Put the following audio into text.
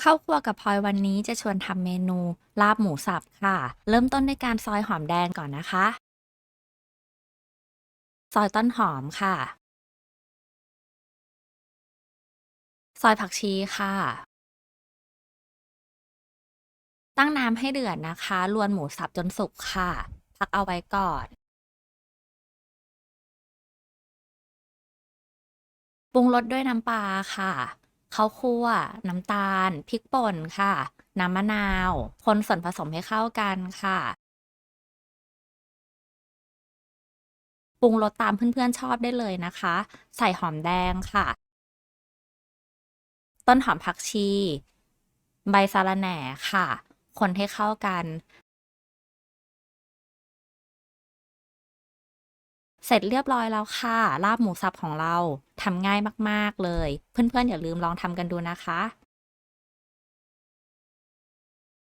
เข้าครัวกับพลอยวันนี้จะชวนทำเมนู ลาบหมูสับค่ะ เริ่มต้นด้วยการซอยหอมแดงก่อนนะคะ ซอยต้นหอมค่ะ ซอยผักชีค่ะ ตั้งน้ำให้เดือดนะคะ ลวนหมูสับจนสุกค่ะ พักเอาไว้ก่อน ปรุงรสด้วยน้ำปลาค่ะ ข้าวคั่ว น้ำตาล พริกป่นค่ะ น้ำมะนาว คนส่วนผสมให้เข้ากันค่ะ ปรุงรสตามเพื่อนๆชอบได้เลยนะคะ ใส่หอมแดงค่ะ ต้นหอมผักชี ใบสะระแหน่ค่ะ คนให้เข้ากัน เสร็จเรียบร้อยแล้วค่ะ ลาบหมูสับของเราทำง่ายมาก ๆ เลย เพื่อนๆ อย่าลืมลองทำกันดูนะคะ